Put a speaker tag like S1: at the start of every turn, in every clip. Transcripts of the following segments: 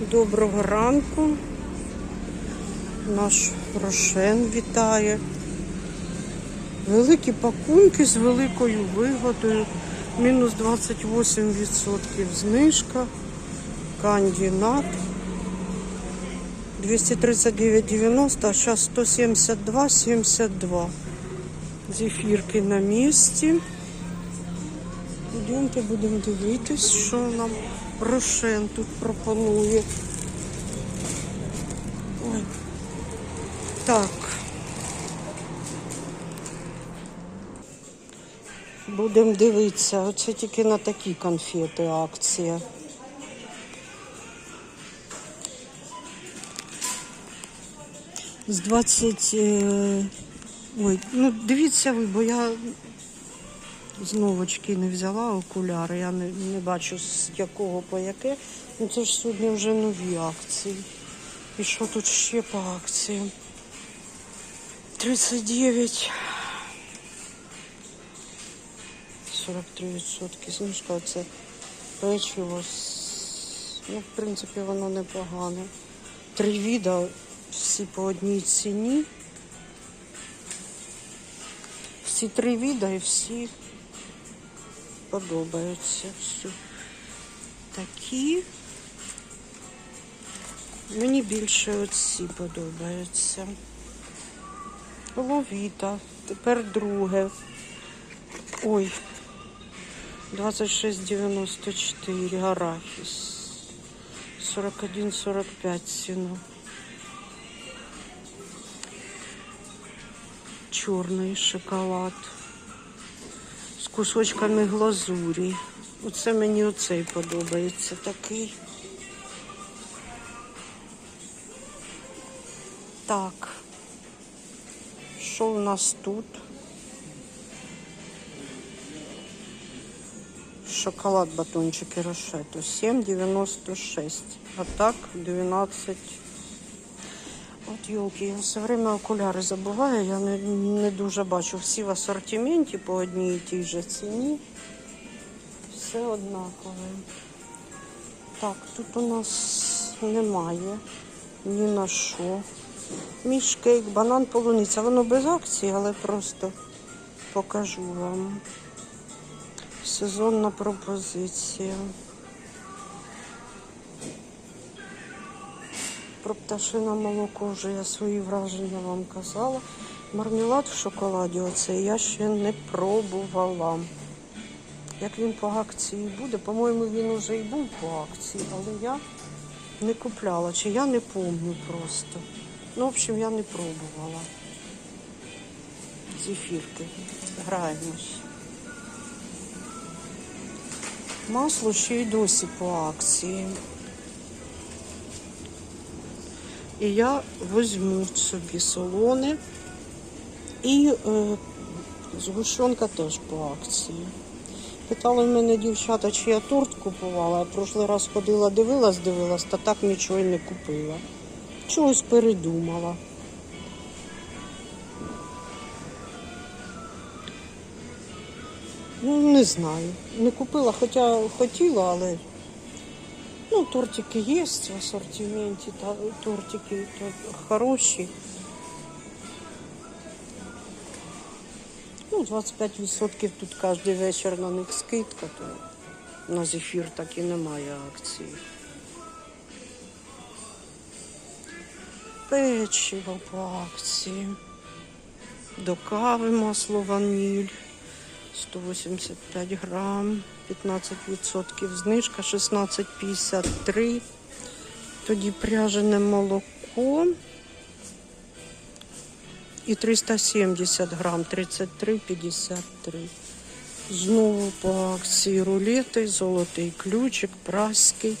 S1: Доброго ранку. Наш Рошен вітає. Великі пакунки з великою вигодою. Мінус 28% знижка. Кандінат. 239,90, а зараз 172,72. Зефірки на місці. Йдемте, будемо дивитись, що нам Рошен тут пропонує. Ой. Так. Будемо дивитися. Оце тільки на такі конфети акція. З 20. е, Ой, ну дивіться ви, бо я Знову очки не взяла окуляри, я не, не бачу з якого по яке. Ну це ж сьогодні вже нові акції. І що тут ще по акціям? 39. 43% знижка. Оце печиво. Ну, в принципі, воно непогане. Три віда, всі по одній ціні. Всі три віда і всі подобаються. Все. Такі. Мені більше оці подобаються. Ловіта. Тепер друге. Ой. 26,94 арахіс. 41,45 ціна. Чорний шоколад кусочками глазурі. Оце мені оцей подобається такий. Так. Що у нас тут? Шоколад батончики Рошето 7,96. А так 12. От йолки, я все время окуляри забуваю, я не, не дуже бачу всі в асортименті по одній і тій же ціні. Все однакове. Так, тут у нас немає ні на що. Мішкейк, банан, полуниця. Воно без акції, але просто покажу вам. Сезонна пропозиція. Про пташине молоко вже я свої враження вам казала. Мармелад в шоколаді оцей я ще не пробувала. Як він по акції буде, по-моєму, він уже і був по акції, але я не купляла, чи я не помню просто. Ну, в общем, я не пробувала. Зефірки. Граємось. Масло ще й досі по акції. І я візьму собі солоне і е, згущенка теж по акції. Питали в мене дівчата, чи я торт купувала. Я прошлий раз ходила, дивилась, дивилась, та так нічого й не купила. Чогось передумала. Ну, не знаю. Не купила, хоча хотіла, але ну, тортики є в асортименті, та тортики то хороші. Ну, 25% тут кожен вечір на них скидка, то на зефір так і немає акції. Печиво по акції. До кави масло ваніль. 185 грам, 15% знижка, 16,53. Тоді пряжене молоко. І 370 грам, 33,53. Знову по акції рулети, золотий ключик, праський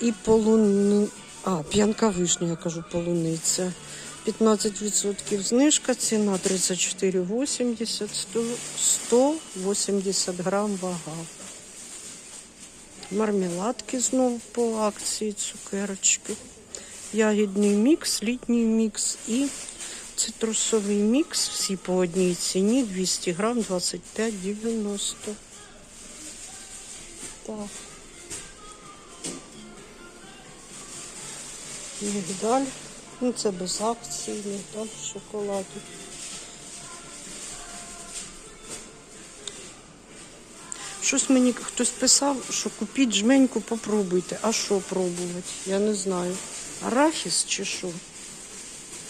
S1: і полуни... А, п'янка вишня, я кажу, полуниця. 15% знижка, ціна 34,80, 180 грам вага. Мармеладки знову по акції, цукерочки. Ягідний мікс, літній мікс і цитрусовий мікс. Всі по одній ціні 200 грам 25,90. Так. Мігдаль. Ну, це без акції, мігдаль в шоколаді. Щось мені хтось писав, що купіть жменьку, попробуйте. А що пробувати? Я не знаю. Арахіс чи що?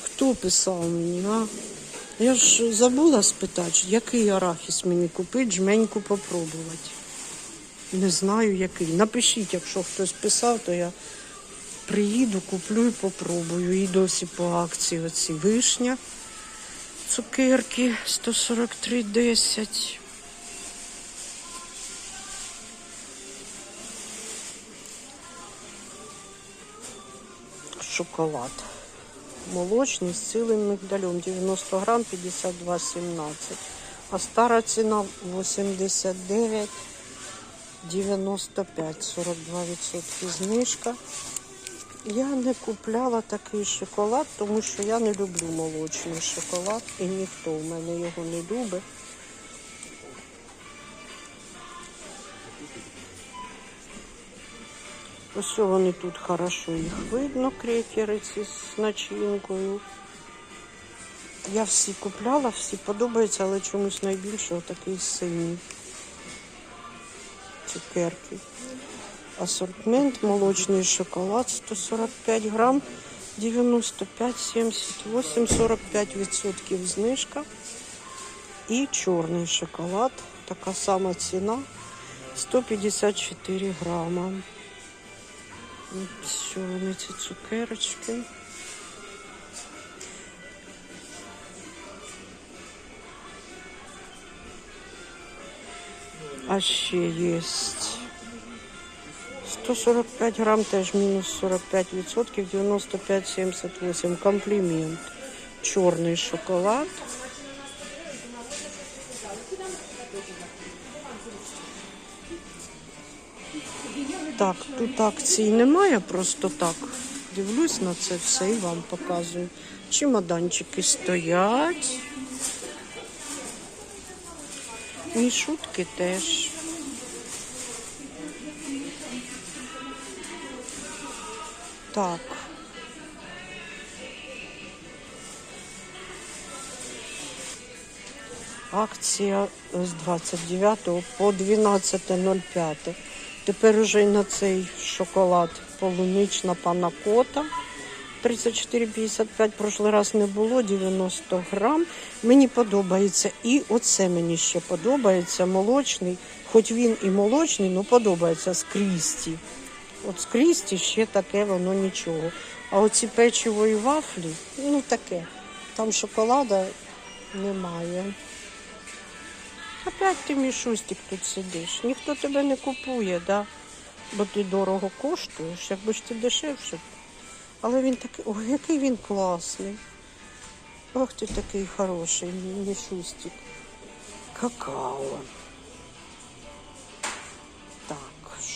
S1: Хто писав мені, а? Я ж забула спитати, який арахіс мені купити, жменьку попробувати. Не знаю який. Напишіть, якщо хтось писав, то я приїду, куплю і попробую. І досі по акції оці вишня. Цукерки 143,10. Шоколад. Молочний з цілим мигдалем. 90 грам 52,17. А стара ціна 89. 95, 42% знижка. Я не купляла такий шоколад, тому що я не люблю молочний шоколад і ніхто в мене його не любить. Ось вони тут хорошо їх видно, крекери ці з начинкою. Я всі купляла, всі подобаються, але чомусь найбільше отакий синій цукерки. Асортимент, молочний шоколад 145 грам, 95, 78, 45 відсотків знижка. І чорний шоколад, така сама ціна, 154 грама. Все, ці цукерочки. А ще є 145 грам, теж мінус 45 відсотків, 95,78. Комплімент. Чорний шоколад. Так, тут акцій немає, просто так. Дивлюсь на це все і вам показую. Чемоданчики стоять. Мішутки теж. Так. Акція з 29 по 12.05. Тепер уже й на цей шоколад полунична панакота. 34,55. Прошлий раз не було 90 грам. Мені подобається. І оце мені ще подобається. Молочний. Хоч він і молочний, але подобається з Крісті. От Крісті ще таке воно нічого. А оці печиво і вафлі, ну таке. Там шоколада немає. Опять ти мішустик тут сидиш. Ніхто тебе не купує, да? бо ти дорого коштуєш, якби ж ти дешевше. Але він такий, ой, який він класний. Ох ти такий хороший, мішустик. Какао.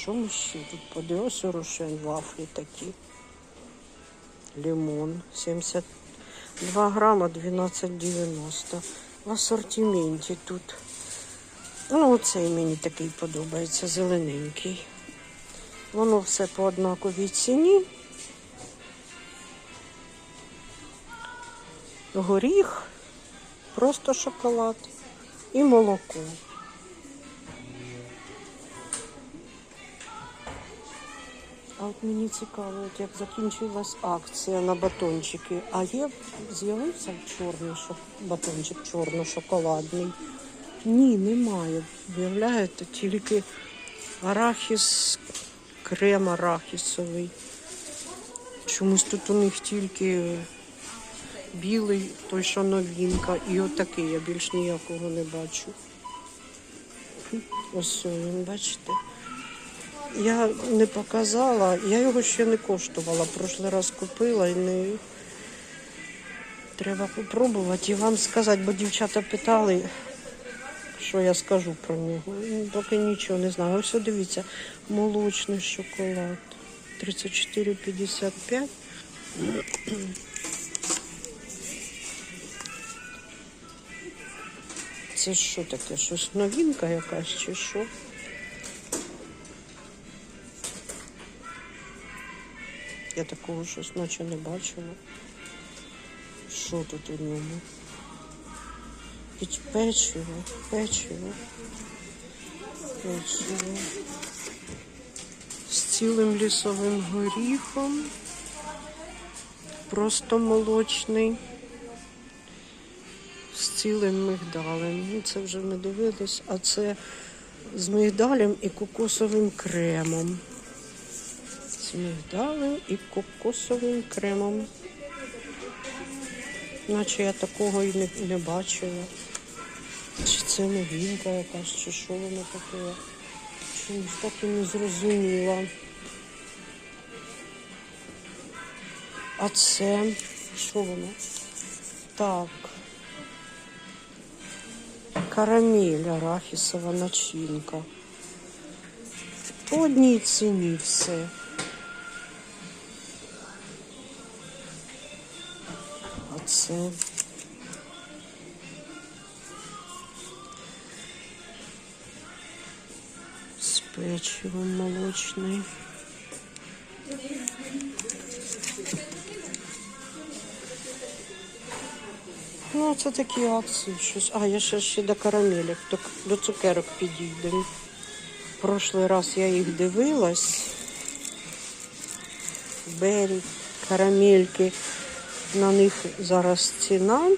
S1: Що ми ще тут подивимося? Рошен вафлі такі. Лимон 72 грама 12,90. В асортименті тут. Ну, оцей мені такий подобається, зелененький. Воно все по однаковій ціні. Горіх, просто шоколад і молоко. А от мені цікаво, от як закінчилась акція на батончики. А є з'явився чорний шок... батончик чорно-шоколадний. Ні, немає. Виявляєте, тільки арахіс, крем арахісовий. Чомусь тут у них тільки білий, той, що новинка, і отакий, я більш ніякого не бачу. Ось він, бачите. Я не показала, я його ще не коштувала. Прошлий раз купила і не треба попробувати і вам сказати, бо дівчата питали, що я скажу про нього. Ну, Поки нічого не знаю. Ось дивіться, молочний шоколад. 34,55. Це що таке? Щось новинка якась чи що? Я такого щось наче не бачила. Що тут у ньому? Печиво, печиво, печиво. З цілим лісовим горіхом. Просто молочний. З цілим мигдалем. Ну, це вже ми дивились, а це з мигдалем і кокосовим кремом. З і кокосовим кремом. Наче я такого і не, не бачила. Чи це новинка якась, чи що воно таке? Чомусь так і не зрозуміла. А це що воно? Так. Карамель, арахісова начинка. По одній ціні все. Це з печивом молочний. Ну, це такі акції щось. А, я ще, ще до карамелек, до, цукерок підійдемо. Прошлий раз я їх дивилась. Бері, карамельки. На них зараз ціна.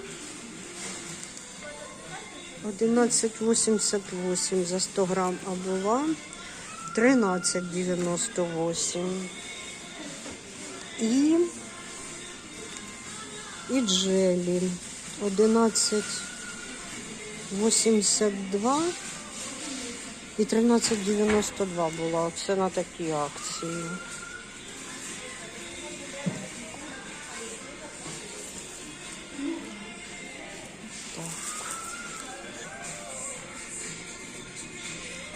S1: 11,88 за 100 грам, а була 13,98. І, і джелі 11,82 і 13,92 була. Це на такі акції.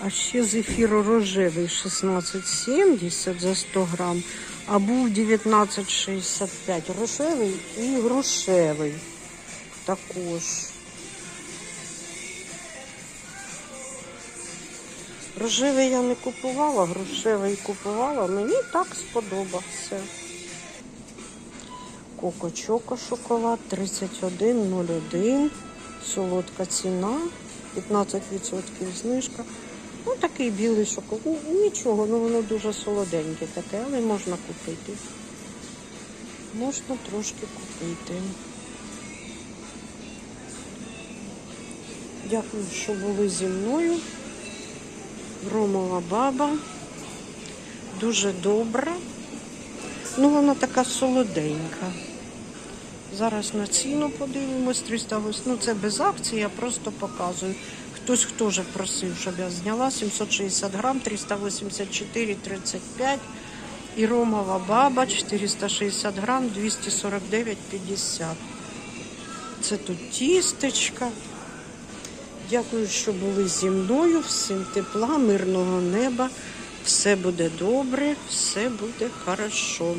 S1: А ще зефір рожевий 16,70 за 100 грам, а був 19,65. Рожевий і грушевий також. Рожевий я не купувала, грушевий купувала. Мені так сподобався. Коко Чоко шоколад 31,01. Солодка ціна, 15% знижка. Ну, такий білий шоколад. Ну, нічого, ну воно дуже солоденьке таке, але можна купити. Можна трошки купити. Дякую, що були зі мною. Ромова баба. Дуже добра. Ну, вона така солоденька. Зараз на ціну подивимось. 308. Ну, це без акції, я просто показую. Хтось хто вже просив, щоб я зняла. 760 грам, 384,35. І ромова баба 460 грам, 249,50. Це тут тістечка. Дякую, що були зі мною. Всім тепла, мирного неба. Все буде добре, все буде хорошо.